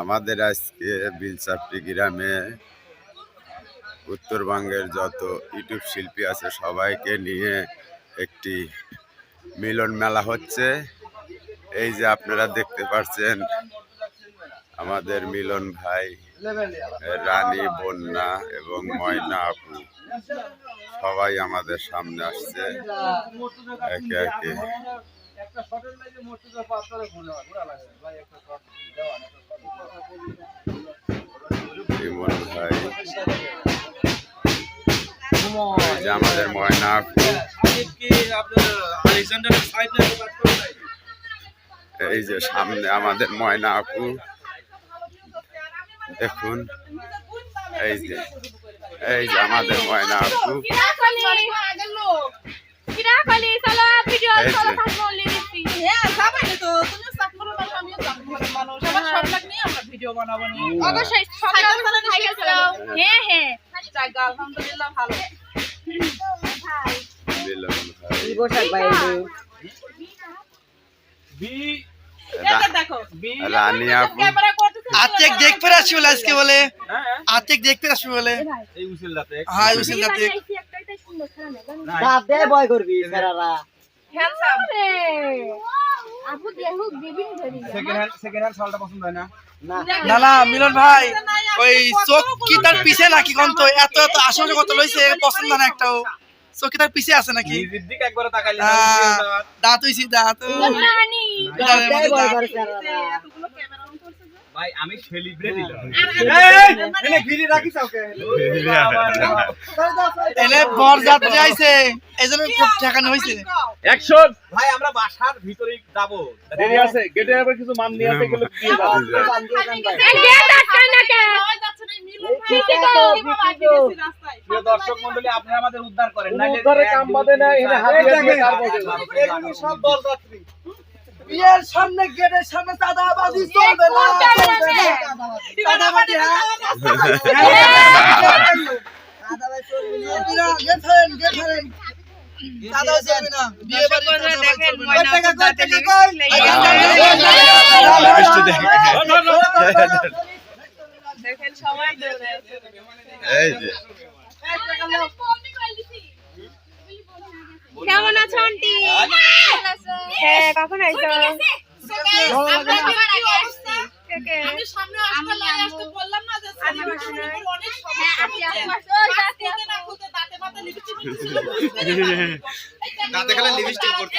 আমাদের আজকে বিলচাপটি গ্রামে উত্তরবঙ্গের যত ইউটিউব শিল্পী আছে সবাইকে নিয়ে একটি মিলন মেলা হচ্ছে। এই যে আপনারা দেখতে পাচ্ছেন আমাদের মিলন ভাই, রানী, বন্যা এবং ময়না আপু, সবাই আমাদের সামনে আসছে। একে একে ইমন ভাই যে আমাদের ময়না এই যে সামনে আমাদের ময়না আপু। দেখুন এই যে এই যে আমাদের ময়না আপু। চলো ভিডিও চলো যে। তো তুমি চাকমুরের মানুষ আমিও চাকমুরের মানুষ আমার সব লাগ নিয়ে আমরা ভিডিও বানাবো নি অবশ্যই সব সাইকেল সাইকেল চালাও। হ্যাঁ হ্যাঁ। জায়গা আলহামদুলিল্লাহ ভালো। মিলন ভাই। এটা দেখো। রানী আপু। ক্যামেরা করতেছে আতেক দেখতে আসবে বলে আজকে বলে। আতেক দেখতে আসবে বলে। হ্যাঁ উসিল দাতে দাঁতে ভয় করবি ফেরারা হ্যান্ডসাম রে আপু দেখো বিবিন ধরি না না না মিলন ভাই ওই চোখ কি তার পিছে নাকি কোন তো এত এত আশেপাশে কত লইছে পছন্দ না একটাও চোখ কি তার পিছে আছে নাকি দাঁত হইছি দাঁত ও। নানি দাঁতের দাঁতে মধ্যে ভয় দাঁত। করে ফেরারা এতগুলো ক্যামেরা অন করছে যে ভাই আমি এনে বর যাত্রী আইছে এই জন্য খুব ঠেকানো হয়েছে অ্যাকশন ভাই আমরা বাসার ভিতরে যাব। দেরি আছে গেটে আবার কিছু মান নিয়ে আছে এগুলো দিয়ে দাও গেট আটকাই না দর্শক আপনারা আমাদের উদ্ধার করেন নাইলে উদ্ধারে কাম বাদে না, এখানে হাতিয়ার এগুলো সব দল বিয়ের সামনে গেটের সামনে চলবে না। না। হ্যাঁ চলবে না। বিয়ে বাড়ি? দেখেন সবাই এই যে কেমন আছো আন্টি? হ্যাঁ কখন আইছো? কি অবস্থা? আমি সামনে আসতে বললাম না যে অনেক সমস্যা দাঁতে খেলা লিপস্টিক করতে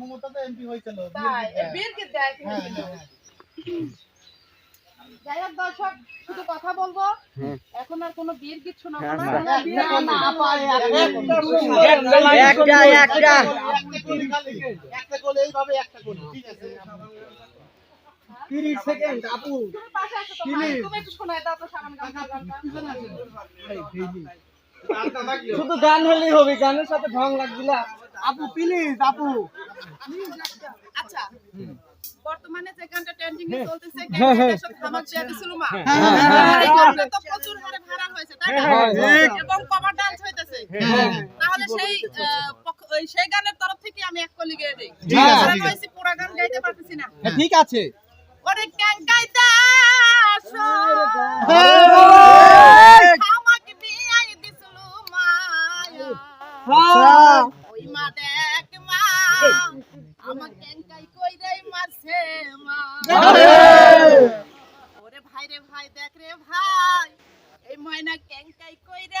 মমতা তো। এমপি হয়েছিল তাই দেয় যাই হোক দর্শক শুধু কথা বলব। এখন আর কোনো বিয়ের গীত শোনাবো না। না একটা একটা একটা কোলে এইভাবে একটা কোলে ঠিক আছে? 30 সেকেন্ড আপু। তুমি পাশে আসো তো ভাই, তুমি একটু শোনায় দাও তো সামান শুধু গান হলেই হবে গানের সাথে ঢং লাগছিল আপু প্লিজ আপু। আচ্ছা। বর্তমানে যে গানটা ট্রেন্ডিং এ চলতেছে ধামাক দিয়া দিছিল মা তো প্রচুর হারে ভাইরাল হয়েছে তাই না? এবং কভার ডান্স হইতেছে। তাহলে সেই আহ, পক্ষ- ওই সেই গানের তরফ থেকে আমি এক কলি গেয়ে দিই। ঠিক আছে, কারণ ঠিক আছে। হয়েছে পুরা গান গাইতে পারতেছি না। ঠিক আছে। ওরে ক্যাঙ্কাই দাস আমাকে বিয়াই দিছিল মা দেখ মা আমার ক্যাঙ্কাই কই রে মারছে মা ওরে ভাই রে ভাই দেখ রে ভাই এই ময়না ক্যাঙ্কাই কই রে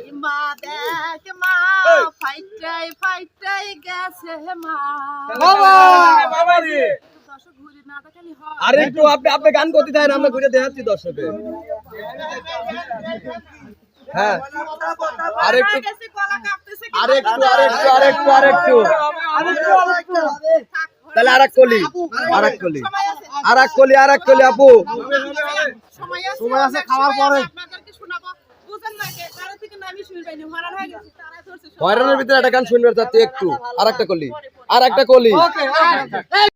ফাইটাই ফাইটাই গেছে মা। দর্শক ঘুরে না দেখালি হয়। আরে একটু আপনি আপনি গান করতে দেন আমরা ঘুরে দেখাচ্ছি দর্শকে হ্যাঁ। আরেকটু গেছে, গলা কাঁপতেছে কি আরেকটু? আরেকটু আরেকটু আরেকটু থাক, তাহলে আরেক কলি আরেক কলি। আরেক কলি আরেক কলি আপু। সময় আছে সময় আছে, অনেক খাওয়ার পরে। আছে, আপনাদেরকে শোনাবো বুঝেন না কে কারও থেকে নামি শুনবেন হরান হয়ে গেছে তারা ধরছে হয়রানের ভিতরে একটা গান শুনবে চাচ্ছি একটু করলি আর একটা কলি